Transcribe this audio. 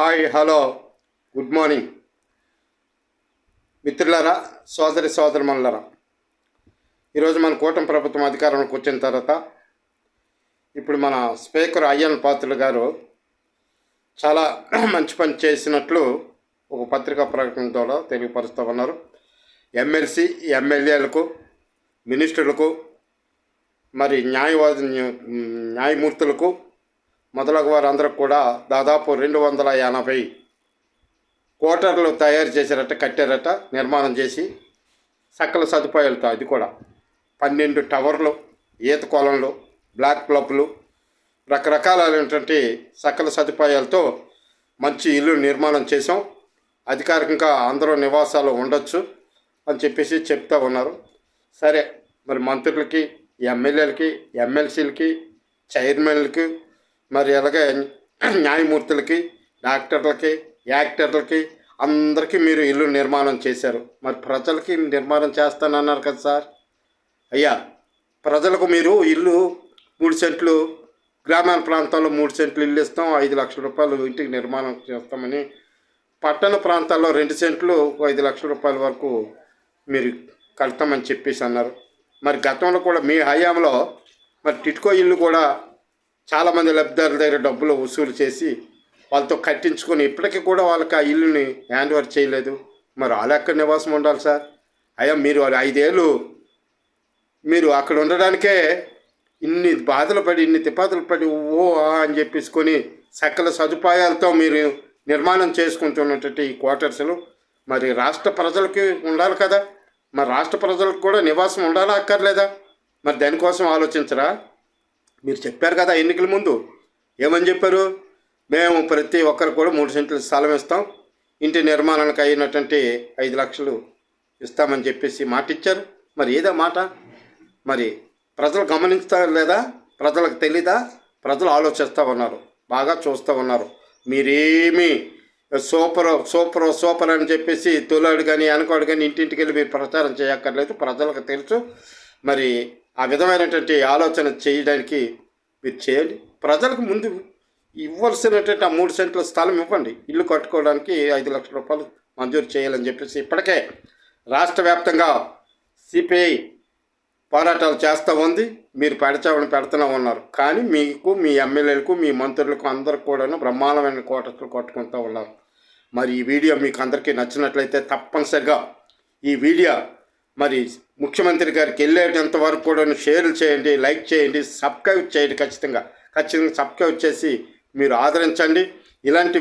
Hi hello good morning. మిత్రులారా సోదరి సోదరుమణులారా ఈరోజు మన కూటమి ప్రభుత్వం అధికారంలోకి వచ్చిన తర్వాత ఇప్పుడు మన స్పీకర్ అయ్యన్ పాత్రులు గారు చాలా మంచి పని చేసినట్లు ఒక పత్రికా ప్రకటన ద్వారా తెలియపరుస్తూ ఉన్నారు. ఎమ్మెల్సీ ఎమ్మెల్యేలకు మినిస్టర్లకు మరి న్యాయవాది న్యాయమూర్తులకు మొదలగు వారందరూ కూడా దాదాపు రెండు వందల ఎనభై కోటర్లు తయారు చేశారట కట్టారట నిర్మాణం చేసి సకల సదుపాయాలతో అది కూడా. పన్నెండు టవర్లు ఈత కొలంలు బ్లాక్ క్లబ్లు రకరకాలైనటువంటి సకల సదుపాయాలతో మంచి ఇల్లు నిర్మాణం చేసాం అధికారికంగా అందరూ నివాసాలు ఉండొచ్చు అని చెప్పేసి చెప్తా ఉన్నారు. సరే మరి మంత్రులకి ఎమ్మెల్యేలకి ఎమ్మెల్సీలకి చైర్మన్లకి మరి అలాగే న్యాయమూర్తులకి డాక్టర్లకి యాక్టర్లకి అందరికీ మీరు ఇల్లు నిర్మాణం చేశారు. మరి ప్రజలకి నిర్మాణం చేస్తానన్నారు కదా సార్. అయ్యా ప్రజలకు మీరు ఇల్లు మూడు సెంట్లు గ్రామీణ ప్రాంతాల్లో మూడు సెంట్లు ఇల్లు ఇస్తాం ఐదు లక్షల రూపాయలు ఇంటికి నిర్మాణం చేస్తామని. పట్టణ ప్రాంతాల్లో రెండు సెంట్లు ఐదు లక్షల రూపాయల వరకు మీరు కడతామని చెప్పేసి అన్నారు. మరి గతంలో కూడా మీ హయాంలో మరి టిట్కో ఇల్లు కూడా చాలామంది లబ్ధిదారుల దగ్గర డబ్బులు వసూలు చేసి వాళ్ళతో కట్టించుకొని ఇప్పటికీ కూడా వాళ్ళకి ఆ ఇల్లుని హ్యాండ్ ఓవర్ చేయలేదు. మరి వాళ్ళు ఎక్కడ నివాసం ఉండాలి సార్. అయ్యా మీరు ఐదేళ్ళు మీరు అక్కడ ఉండడానికే ఇన్ని బాధలు పడి ఇన్ని తిపాతలు పడి ఓ అని చెప్పేసుకొని సకల సదుపాయాలతో మీరు నిర్మాణం చేసుకుంటున్నటువంటి ఈ క్వార్టర్స్లు మరి రాష్ట్ర ప్రజలకి ఉండాలి కదా? మరి రాష్ట్ర ప్రజలకు కూడా నివాసం ఉండాలా అక్కర్లేదా? మరి దానికోసం ఆలోచించరా? మీరు చెప్పారు కదా ఎన్నికల ముందు. ఏమని చెప్పారు? మేము ప్రతి ఒక్కరు కూడా మూడు సెంట్లు స్థలం ఇస్తాం. ఇంటి నిర్మాణానికి అయినటువంటి ఐదు లక్షలు ఇస్తామని చెప్పేసి మాట ఇచ్చారు. మరి ఏదో మాట? మరి ప్రజలు గమనిస్తారు లేదా? ప్రజలకు తెలీదా? ప్రజలు ఆలోచిస్తూ ఉన్నారు. బాగా చూస్తూ ఉన్నారు. మీరేమీ సూపర్ సూపర్ సూపర్ అని చెప్పేసి తొలాడు కానీ అనుకోడు కానీ ఇంటింటికి వెళ్ళి మీరు ప్రచారం చేయక్కర్లేదు. ప్రజలకు తెలుసు. మరి ఆ విధమైనటువంటి ఆలోచన చేయడానికి మీరు చేయండి ప్రజలకు ముందు ఇవ్వాల్సినటువంటి ఆ మూడు సెంట్ల స్థలం ఇవ్వండి. ఇల్లు కట్టుకోవడానికి ఐదు లక్షల రూపాయలు మంజూరు చేయాలని చెప్పేసి ఇప్పటికే రాష్ట్ర వ్యాప్తంగా సిపిఐ పోరాటాలు చేస్తూ ఉంది. మీరు పెడచావని పెడుతూనే ఉన్నారు. కానీ మీకు మీ ఎమ్మెల్యేలకు మీ మంత్రులకు అందరికి కూడాను బ్రహ్మాండమైన కోటలు కొట్టుకుంటూ ఉన్నారు. మరి ఈ వీడియో మీకు అందరికీ నచ్చినట్లయితే తప్పనిసరిగా ఈ వీడియో మరి ముఖ్యమంత్రి గారికి వెళ్ళేటంత వరకు కూడా షేర్లు చేయండి లైక్ చేయండి సబ్స్క్రైబ్ చేయండి ఖచ్చితంగా. ఖచ్చితంగా సబ్స్క్రైబ్ చేసి మీరు ఆదరించండి. ఇలాంటి